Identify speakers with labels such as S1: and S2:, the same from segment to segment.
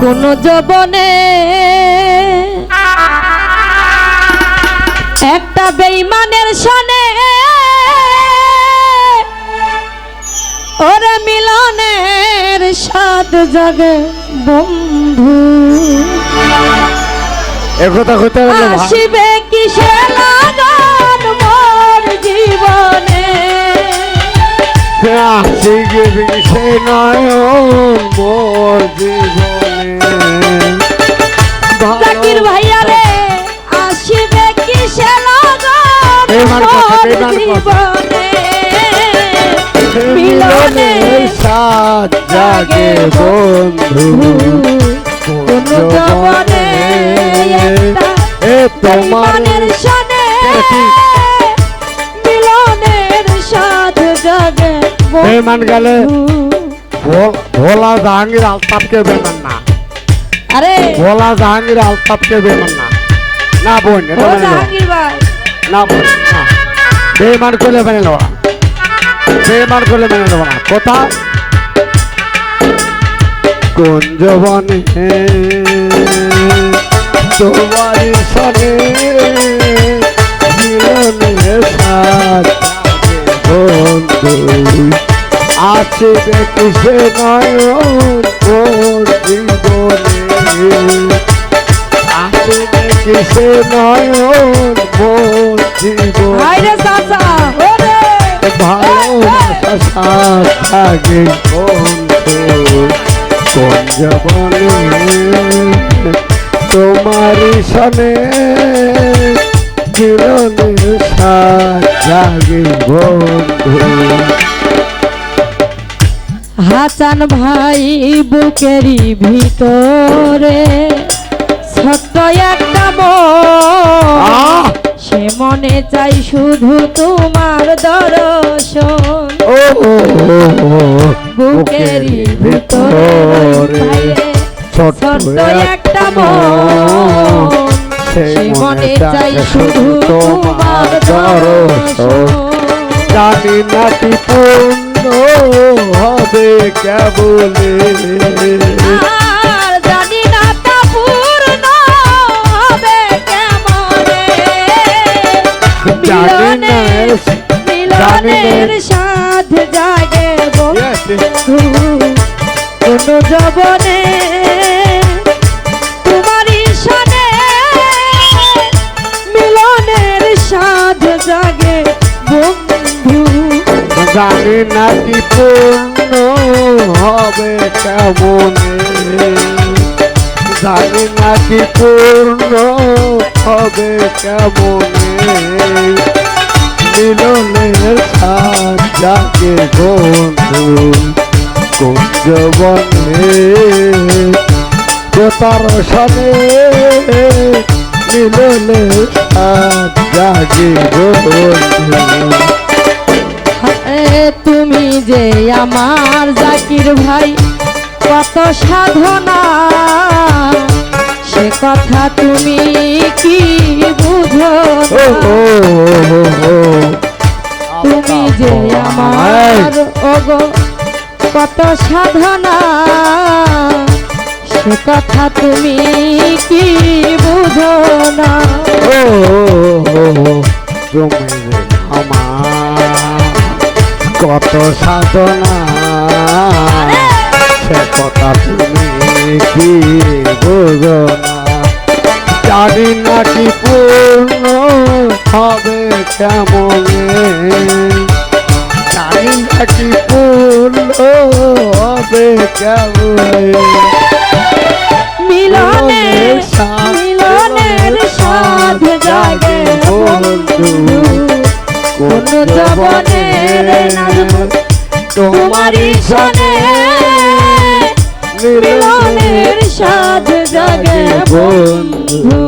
S1: কোন যবনে। একটা বেইমানের সনে ওরে মিলনের সাত জাগে বন্ধু।
S2: একথা হতে
S1: আসিবে কিসে লাগান মোর জীবনে।
S2: আসিগে বিষে নয়ন মোর জীবনে।
S1: জাকির ভাইয়া রে আসিবে।
S2: মিলনে সাত জাগে বন্ধু।
S1: জবনে
S2: এ তোমার
S1: সনে মিলনের সাত জাগে
S2: গেলে। ভোল- জাহাঙ্গীর আলতাফকে বেমান না।
S1: আরে।
S2: ভোলা জাহাঙ্গীর আলতাফকে বেমান না? না বোন এটা
S1: ও জাহাঙ্গীর ভাই।
S2: না বোন বেমান করলে মেনে নেওয়া। বেমান করলে মেনে নেওয়া না। কথা? কোন জবানে? তোমার সনে মিলনে সাথ বন্ধু। আছে দেখিসে নয়ন দেখিসে নয়ন জীবনে
S1: হাইরে চাচা ওরে!
S2: ভালোবাসা থাকে কোন জবনে তোমারই সনে জীবনে সাথ জাগে বন্ধু।
S1: হাসান ভাই বুকেরই ভিতরে ছোট্ট একটা
S2: আহ!
S1: সে মনে চাই শুধু তোমার দর্শন। বুকেরই ভিতরে
S2: ছোট্ট
S1: একটা মন। সে মনে চাই শুধু তোমার দর্শন।
S2: জানি না কি পূর্ণ হবে কেবলে।
S1: মিলনের সাথ জাগে বন্ধু কোন জবনে তোমারই সনে মিলনের সাথ জাগে বন্ধু।
S2: জানি না কি পূর্ণ হবে কেমনে। জানি না কি পূর্ণ হবে কেমনে। মিলনের সাথ যাকে বন্ধু কুঞ্জ বনে কোতার সনে মিলনের সাথ জাগে বন্ধু
S1: তুমি যে আমার জাকির ভাই, কত সাধনা। সে কথা তুমি কি বুঝো। তুমি যে আমার ওগো কত সাধনা। সে কথা তুমি কি বুঝো না?
S2: ও, তুমি আমার কত সাধনা। সে কথা তুমি কি কেমনে
S1: মিলনের মিলনের সাধ জাগে বন্ধু কোন জবনের নাজব তোমারই সনে মিলনের সাধ জাগে বন্ধু।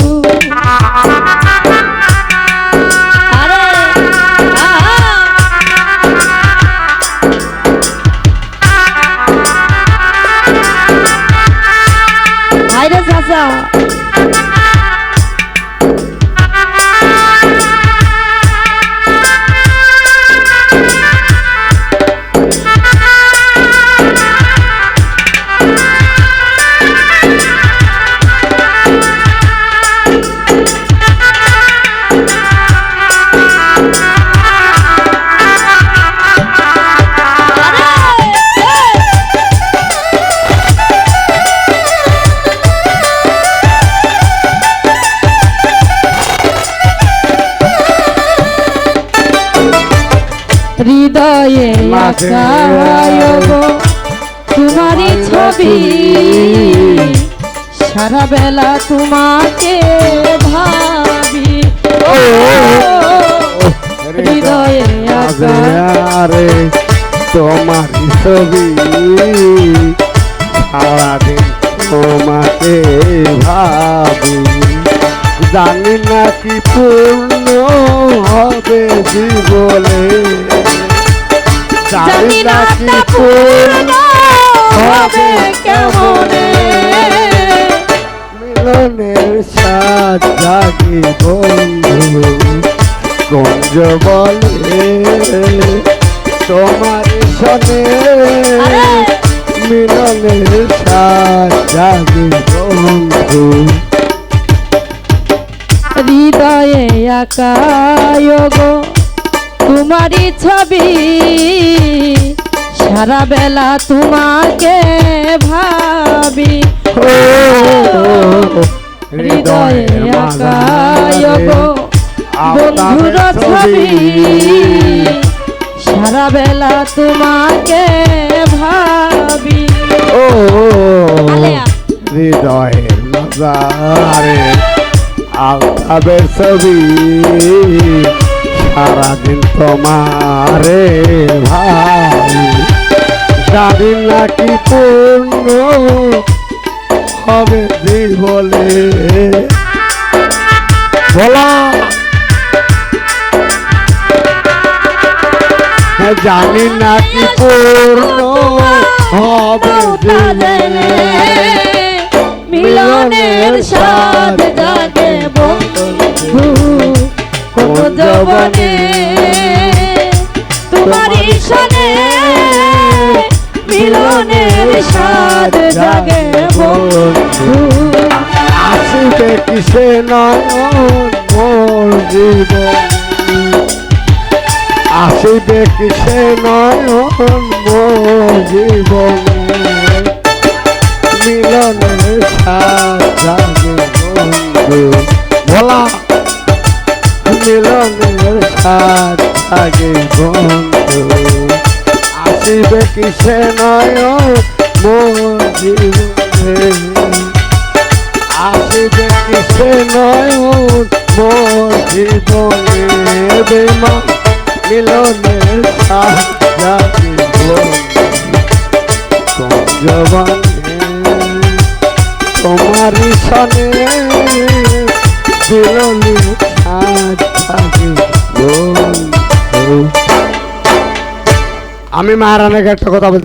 S2: Bizarre.
S1: আকায় গো, তোমারই ছবি। সারা বেলা তোমাকে ভাবি। হৃদয়ে
S2: আরে তোমার ছবি। সারাদিন তোমাকে ভাবি। জানি না কি পূর্ণ হবে জীবনে।
S1: জানি না তা পূর্ণ হবে কেমনে?
S2: মিলনের সাজ জাগি বন্ধু গঞ্জ বলে তোমার সনে মিলনের সাজ জাগি বন্ধু।
S1: হৃদয়ে আকায় গো তোমারই ছবি সারা বেলা তোমাকে ভাবি।
S2: ও
S1: হৃদয়ে আকায় গো বন্ধুর ছবি। সারা বেলা তোমাকে ভাবি।
S2: ও। হৃদয়ের মাজারে আলতাবের ছবি। সারাদিন তোমারে ভাই। জানি নাকি পূর্ণ হবে জীবনে বলা হ্যাঁ, জানি নাকি পূর্ণ হবে
S1: মিলনের স্বাদ জাগে বন্ধু। কোন জবনে তোমারই সনে মিলনের স্বাদ জাগে বন্ধু।
S2: আসিবে কিসে নয়ন মোর জীবন? আসিবে কিসে নয়ন মোর জীবন? মিলনের সাজাগে বন্ধু। ভোলা সাত আগে বন্ধু। আসিবে কিসে নয়ন মোর জীবনে আসিবে কিসে নয়ন মোর জীবনে মিলনের সাজাকে মহারানাকে একটা কথা বলছি